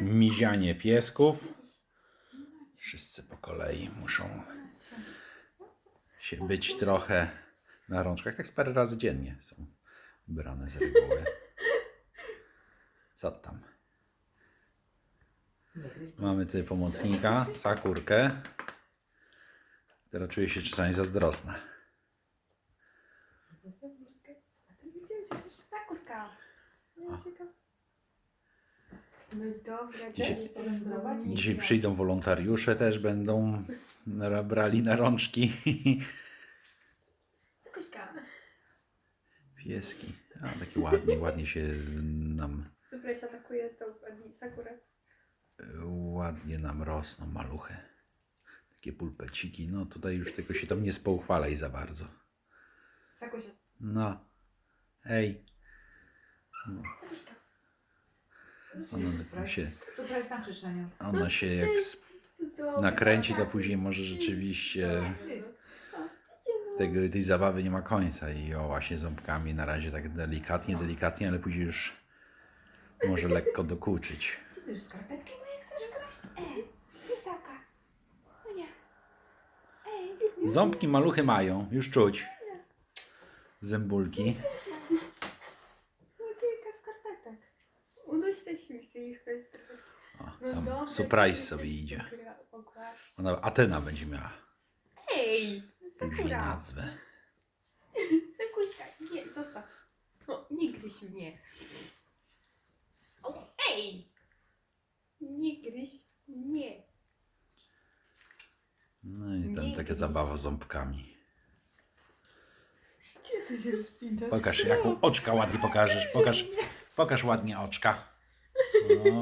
mizianie piesków. Wszyscy po kolei muszą się być trochę na rączkach. Tak z parę razy dziennie są brane z reguły. Co tam? Mamy tutaj pomocnika, sakurkę, która czuje się czasami zazdrosna. A ty widziałeś. No, ciekawe. No i dobra, Dzisiaj-. Powędrować? Dzisiaj przyjdą wolontariusze, też będą na- brali na rączki pieski. A, takie ładnie, ładnie się nam, Surprise atakuje tą Adi- Sakurę. ładnie nam rosną maluchy. Takie pulpeciki. No tutaj już tylko się tam nie spochwalaj za bardzo. Sakuś, No. Hej. No. Ona się, na ona się jak sp- nakręci, to później może rzeczywiście tego, tej zabawy nie ma końca i o właśnie ząbkami na razie tak delikatnie, delikatnie, ale później już może lekko dokuczyć. Co ty już skarpetki moje chcesz kraść? Ej, Jusaka. No nie. Ej, Ząbki maluchy mają, już czuć. Zębulki. złodziejka skarpetek. Unoś te siłki, już jest trochę. O, No tam surprise sobie idzie. Ona Atena będzie miała Ej, później Sakura. nazwę. Sakuśka, nie, zostaw. No, nie gryź mnie. O, ej! Nie gryź mnie. No i tam Nie taka gryź. zabawa ząbkami. Gdzie ty się spinasz? Pokaż, jaką oczka ładnie pokażesz. Pokaż, pokaż ładnie oczka.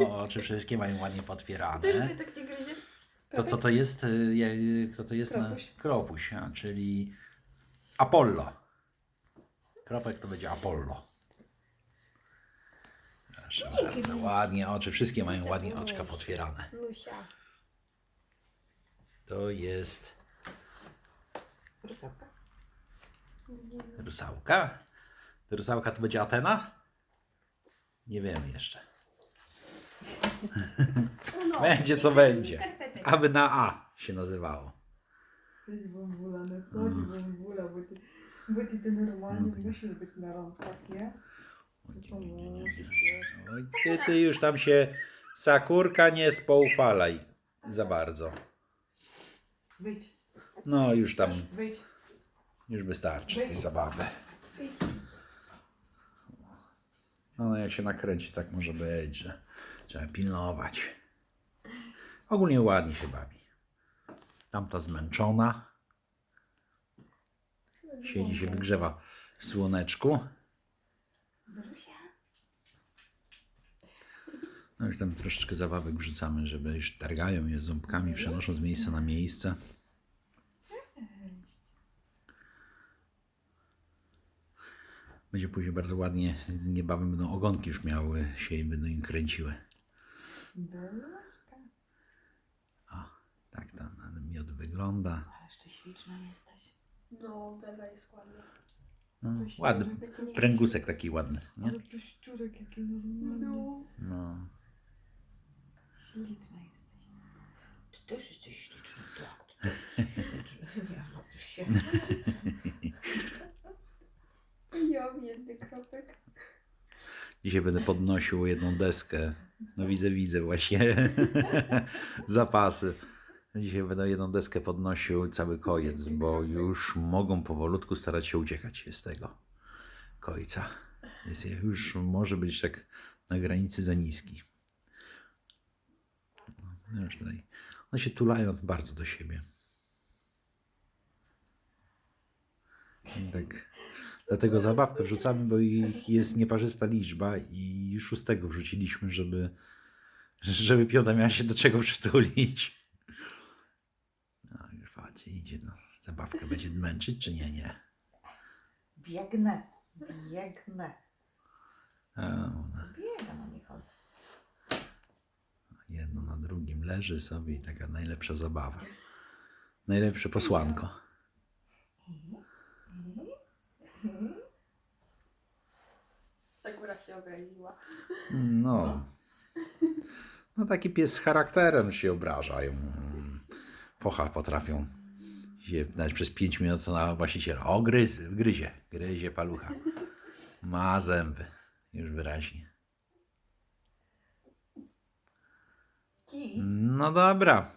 O, oczy wszystkie mają ładnie Ty potwierane. tak cię gryzie? To co to jest? y, Kto to jest? na- Kropuś. Kropuś, a, czyli Apollo. Kropek to będzie Apollo. Proszę bardzo, ładnie oczy, wszystkie mają ładnie oczka potwierane. Lusia. To jest Rusałka. rusałka. To rusałka to będzie Atena? Nie wiemy jeszcze. No, Będzie co nie będzie. skarpetek. Aby na A się nazywało. Cześć Wąwula, no chodź Wąwula, bo ty, bo ty to normalnie musisz być na rączkach, nie? Musisz? Oj, ty, ty już tam się sakurka nie spoufalaj za bardzo. Wyjdź, No już tam, wyjdź. już wystarczy tej zabawy. Wyjdź. No jak się nakręci, tak może być, że trzeba pilnować. Ogólnie ładnie się bawi. Tamta zmęczona. Siedzi się, wygrzewa w słoneczku. No już tam troszeczkę zabawek wrzucamy, żeby już targają je ząbkami, przenoszą z miejsca na miejsce. Będzie później bardzo ładnie, niebawem będą ogonki już miały się i będą im kręciły. Beluszka. Tak ten miód wygląda. Ale jeszcze śliczna jesteś. No, Bela jest ładna. No, ładny, nie- pręgusek taki ładny, nie? Ale to szczurek jaki normalny. No. No. Śliczna jesteś. Ty też jesteś śliczny, tak. Ty też jesteś śliczny. Nie, martw się. Ja biedny kropek. Dzisiaj będę podnosił jedną deskę. No widzę, widzę właśnie zapasy. Dzisiaj będę jedną deskę podnosił cały kojec, bo już mogą powolutku starać się uciekać z tego kojca. Jest już może być tak na granicy za niski. No już tutaj. One się tulają bardzo do siebie. Tak. Dlatego zabawkę wrzucamy, bo ich jest nieparzysta liczba i szóstego wrzuciliśmy, żeby, żeby piąta miała się do czego przytulić. No już facie idzie, no. Zabawkę będzie męczyć, czy nie? Nie. Biegnę. Biegnę. A, ona Biegam, a nie chodzę. jedno na drugim leży sobie i taka najlepsza zabawa. Najlepsze posłanko. Się obraziła. No. No taki pies z charakterem się obrażają. Focha potrafią się nawet przez 5 minut na właściciela. O, gryz, gryzie, gryzie palucha. Ma zęby. Już wyraźnie. No dobra.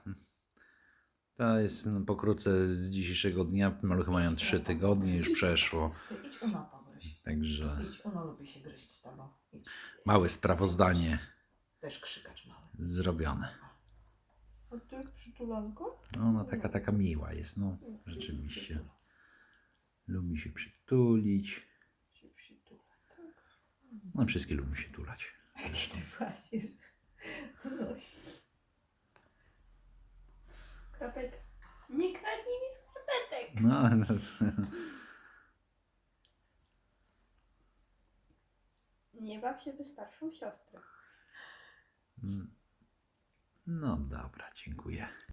To jest no, pokrótce z dzisiejszego dnia. Maluchy mają 3 tygodnie, już przeszło. Idź. Także Idź, Una lubi się gryźć z tobą. Idź. małe sprawozdanie Też krzykacz mały. zrobione. A ty przytulanko? No, Ona taka, taka miła jest, no rzeczywiście. Lubi się przytulić. Się przytula. No wszystkie lubią się tulać. Gdzie ty włazisz? Noś. Kropek. Nie kradnij mi skarpetek. No, no, Nie baw się wystarszą siostrę. no dobra, dziękuję.